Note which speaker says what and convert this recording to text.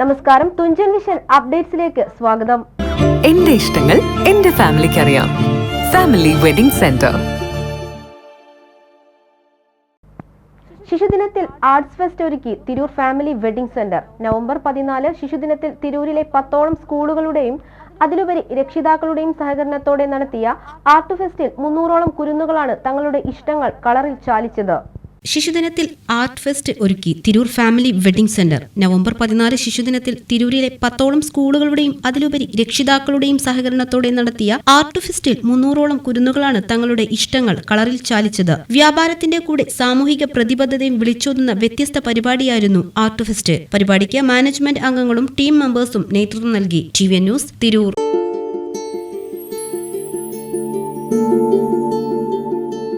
Speaker 1: നമസ്കാരം തുഞ്ചൻ വിഷൻ അപ്ഡേറ്റ്സിലേക്ക് സ്വാഗതം.
Speaker 2: എന്റെ ഇഷ്ടങ്ങൾ എന്റെ ഫാമിലിക്ക് അറിയാം ഫാമിലി വെഡിംഗ് സെന്റർ.
Speaker 1: ശിശുദിനത്തിൽ ആർട്സ് ഫെസ്റ്റ് ഒരുക്കി Tirur family wedding centre. November പതിനാല് ശിശുദിനത്തിൽ തിരൂരിലെ പത്തോളം സ്കൂളുകളുടെയും അതിലുപരി രക്ഷിതാക്കളുടെയും സഹകരണത്തോടെ നടത്തിയ ആർട്ട് ഫെസ്റ്റിൽ മുന്നൂറോളം കുരുന്നുകളാണ് തങ്ങളുടെ ഇഷ്ടങ്ങൾ കളറിൽ ചാലിച്ചത്.
Speaker 3: ശിശുദിനത്തിൽ ആർട്ട് ഫെസ്റ്റ് ഒരുക്കി Tirur family wedding centre. November പതിനാല് ശിശുദിനത്തിൽ തിരൂരിലെ പത്തോളം സ്കൂളുകളുടെയും അതിലുപരി രക്ഷിതാക്കളുടെയും സഹകരണത്തോടെ നടത്തിയ ആർട്ട് ഫെസ്റ്റിൽ മുന്നൂറോളം കുരുന്നുകളാണ് തങ്ങളുടെ ഇഷ്ടങ്ങൾ കളറിൽ ചാലിച്ചത്. വ്യാപാരത്തിന്റെ കൂടെ സാമൂഹിക പ്രതിബദ്ധതയും വിളിച്ചോതുന്ന വ്യത്യസ്ത പരിപാടിയായിരുന്നു ആർട്ട് ഫെസ്റ്റ്. പരിപാടിക്ക് മാനേജ്മെന്റ് അംഗങ്ങളും ടീം മെമ്പേഴ്സും നേതൃത്വം നൽകി. T news Tirur.